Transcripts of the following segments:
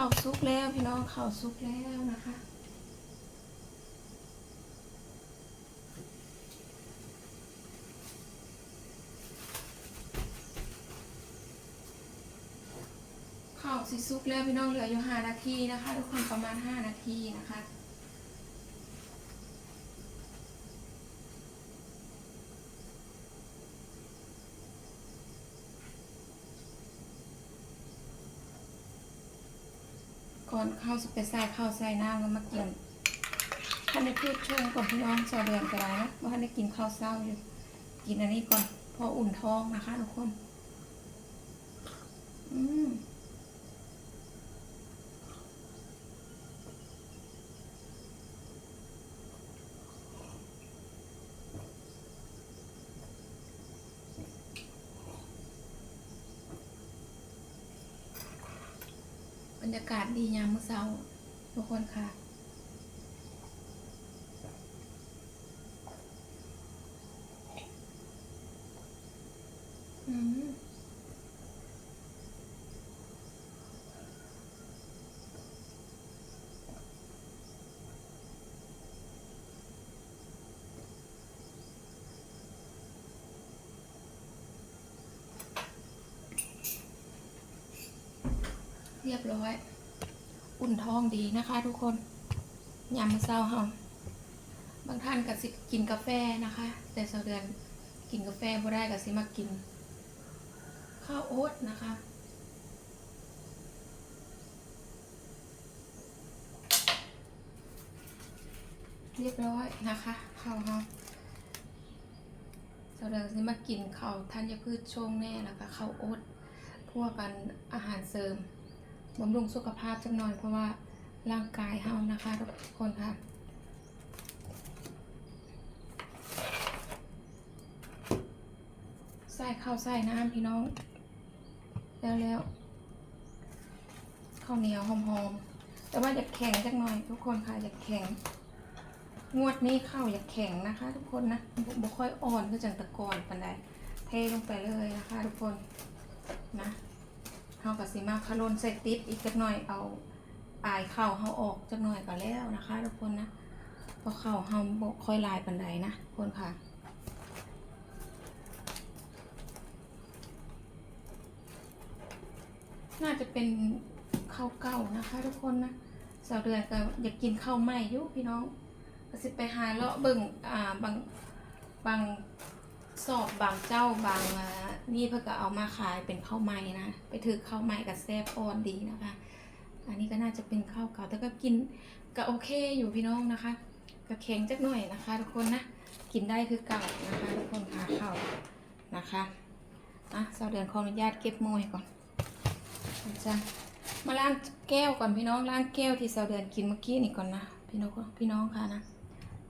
ข้าวซุกแล้วพี่น้องข้าวซุกแล้วนะคะ ข้าวสิซุกแล้วพี่น้องเหลืออยู่ห้านาทีนะคะ ทุกคนประมาณห้านาทีนะคะ ก่อนเข้าสไปใส่ข้าวใส่น้ำแล้วมากินท่านได้พูดช่วงก่อนพี่น้องสอเดือนก็ได้นะว่าท่านได้กินข้าวเศร้าอยู่ กินอันนี้ก่อนพออุ่นท้องนะคะทุกคน อืม รยากาศดียามมื้อเช้าทุกคนค่ะ อืม เรียบร้อย อุ่นท้องดีนะคะทุกคนยามมื้อเช้าเฮาบางท่านก็สิกินกาแฟนะคะ แต่สาวเดือนกินกาแฟบ่ได้ก็สิมากิน ข้าวโอ๊ตนะคะเรียบร้อยนะคะข้าวเฮาสาวเดือนสิมากินข้าวธัญพืชช่วงแน่แล้วก็ข้าวโอ๊ตพวกกันอาหารเสริม บำรุงสุขภาพจังหน่อยเพราะว่าร่างกายเฮานะคะทุกคนค่ะใส่ข้าวใส่น้ำพี่น้อง แล้วแล้วข้าวเหนียวหอมๆ แต่ว่าอย่าแข็งจังหน่อยทุกคนค่ะอย่าแข็ง งวดนี้ข้าวอย่าแข็งนะคะ ทุกคนนะบ่บ่ค่อยอ่อนคือจังตะกอนปันใดเทลงไปเลยนะคะ ทุกคนนะ เฮากับสิมาคารนใส่ติดอีกจักหน่อยเอาปลายเข่าเฮาออกจักหน่อยก็แล้วนะคะทุกคนนะเพราะเข่าเฮาบ่ค่อยลายปันใดนะคนค่ะน่าจะเป็นข้าวเก่านะคะทุกคนนะสาวเดือนก็อยากกินข้าวใหม่ยุพี่น้องก็สิไปหาเลาะเบิ่งอ่าบางบางสอบบางเจ้าบางอ่า นี่เพื่อก็เอามาขายเป็นข้าวใหม่นะ ไปถือข้าวใหม่กับแซ่บอ่อนดีนะคะ อันนี้ก็น่าจะเป็นข้าวเก่าแต่ก็กินก็โอเคอยู่พี่น้องนะคะก็แข็งจักหน่อยนะคะ ทุกคนนะ กินได้คือเก่านะคะทุกคนค่ะข้าวนะคะอะสาวเดือนขออนุญาตเก็บมวยก่อนจ้ะมาล้างแก้วก่อนพี่น้องล้างแก้วที่เสาเดือนกินเมื่อกี้นี่ก่อนนะพี่น้องพี่น้องค่ะนะ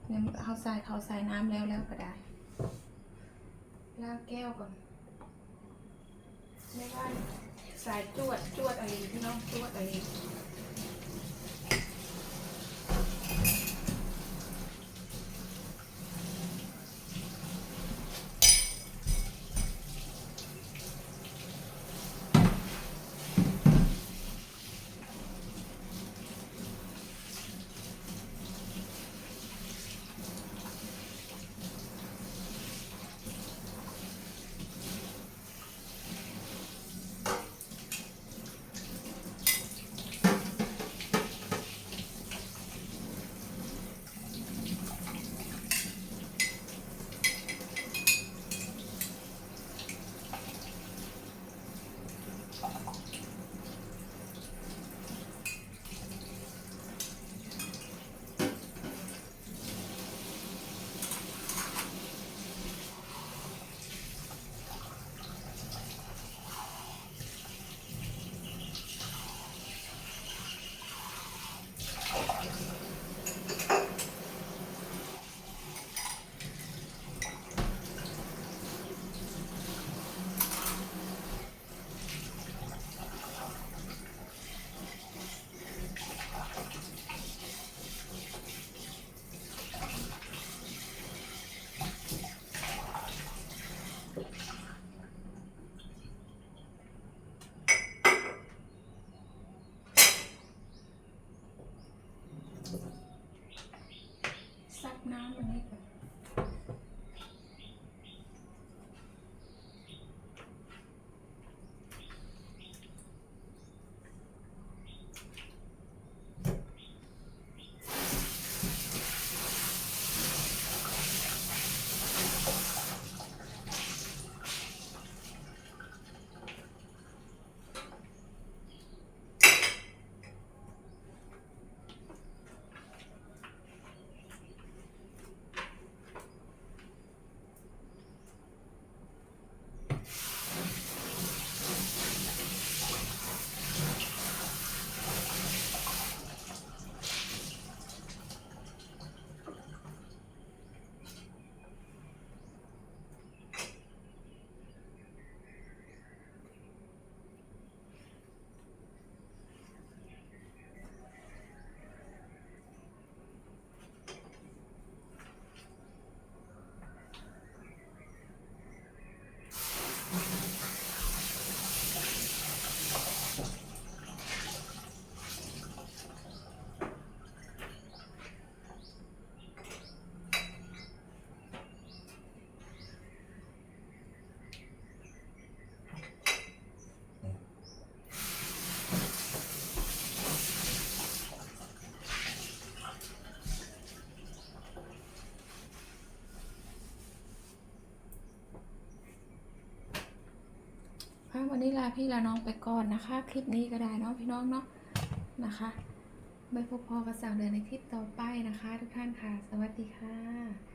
เนี่ยเขาใส่เขาใส่น้ำแล้วแล้วก็ได้ล้างแก้วก่อน ไม่ว่าใส่จวดจวดอะไรพี่น้องจวดอะไร วันนี้ลาพี่ลาน้องไปก่อนนะคะ คลิปนี้ก็ได้เนาะพี่น้องเนาะนะคะไม่พบพอกับสาวเดือนในคลิปต่อไปนะคะ ทุกท่านค่ะ สวัสดีค่ะ